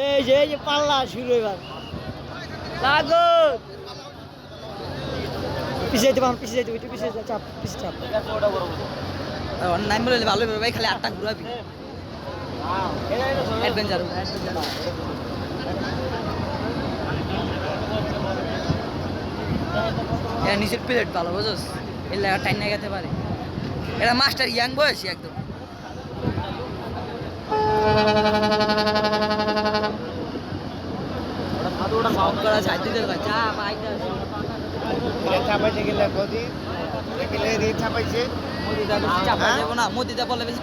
এই যে এই যে পাল্লা শুরু এবার। লাগো পিছিয়ে যেতে পার পিছিয়ে যেতে একটু পিছিয়ে চাপ পিছিয়ে চাপ। নাইম বলে ভালো ভাই খালি আটটা ঘুরাবি। অ্যাডভেঞ্চার নিচের প্লেট ভালো বুঝোস এর লাগা টাইম না গেতে পারে। এটা মাস্টার ইয়াং বয়সী একদম সব করা যায় দিতে চা পাইতে চাপাইছে গেলে কদি গেলে রে চাপাইছে মোদিদা বললে বেশি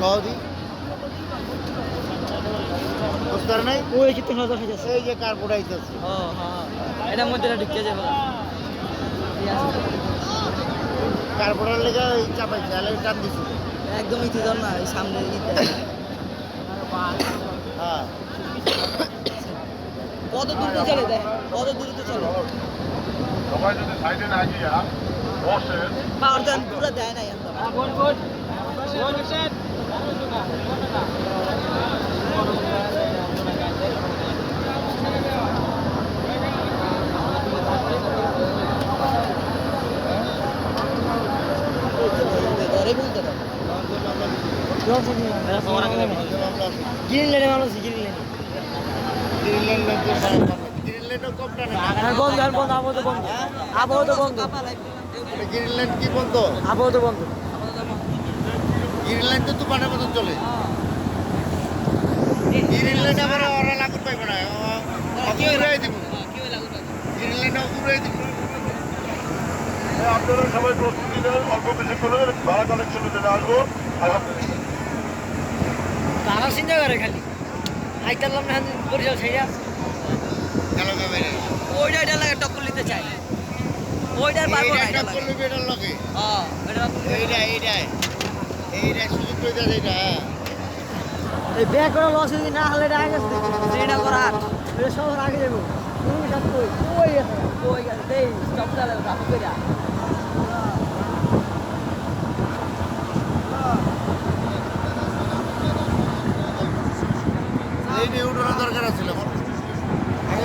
কদি বুঝতে নাই ওই কিন্তু নজর হয়ে যাচ্ছে এই যে কার হ্যাঁ এটা মধ্যে ঢুকে যাব কার বুড়ার লেগে ওই চাপাইছে আলে টান দিছিল একদম ইতি ধর না এই সামনে হ্যাঁ। কত দূর তো চলে দেয় কত দূর তো চলে। সবাই যদি সাইডে না গিয়া বসে। পাওয়ার দান পুরো দেয় না একদম আপনারা সবাই প্রস্তুতি নেন অল্প করে ভাড়া কালেকশনে আসব আলহামদুলিল্লাহ তারা চিন্তা করে খালি। আইতালাম না গেল বেড়ে ওইটা এটা লাগে টক্কর নিতে চাই ওইটার পারব না এটা লাগে। বেটার লগে। হ্যাঁ এইটা এইটাই এইটাই। সুযোগ করে দেয় এইটা হ্যাঁ। এই ব্যাগ করে লস যদি না হলে এটা আগে যেটা করার। এটা সব আগে যাব তুমি সব কই? কই আছে ওই গেছে? দেই স্টপ চালে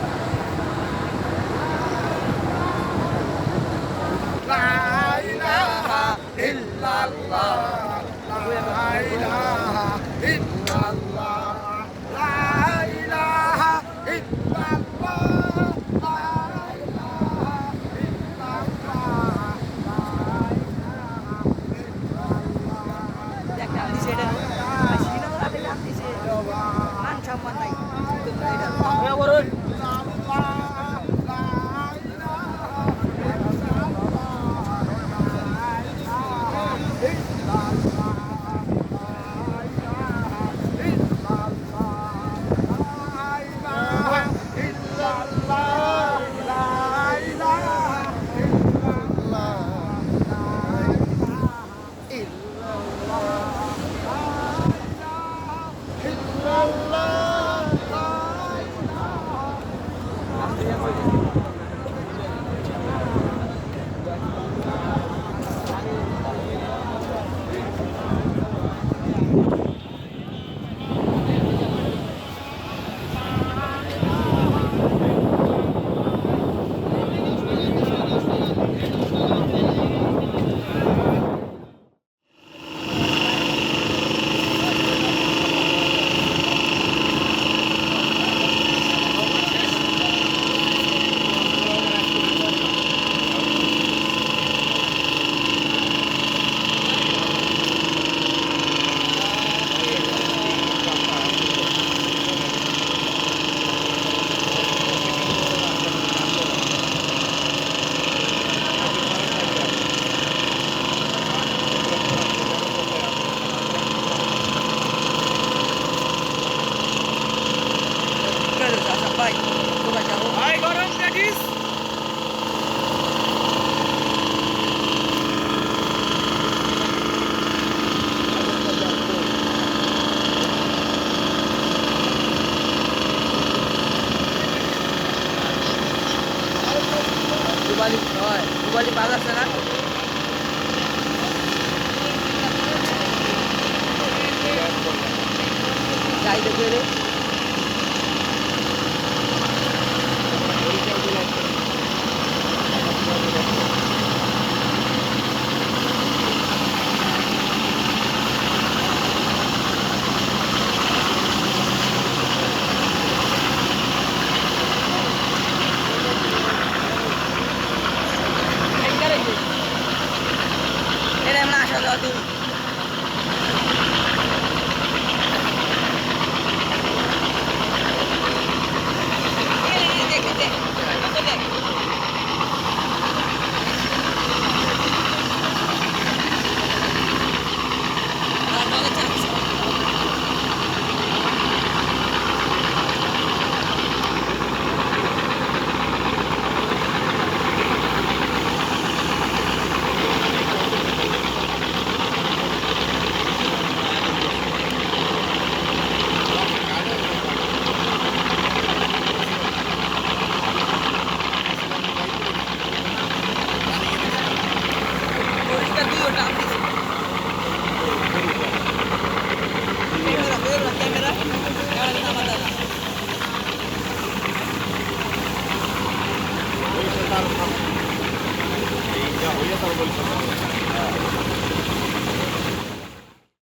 পারো la la. halde böyle.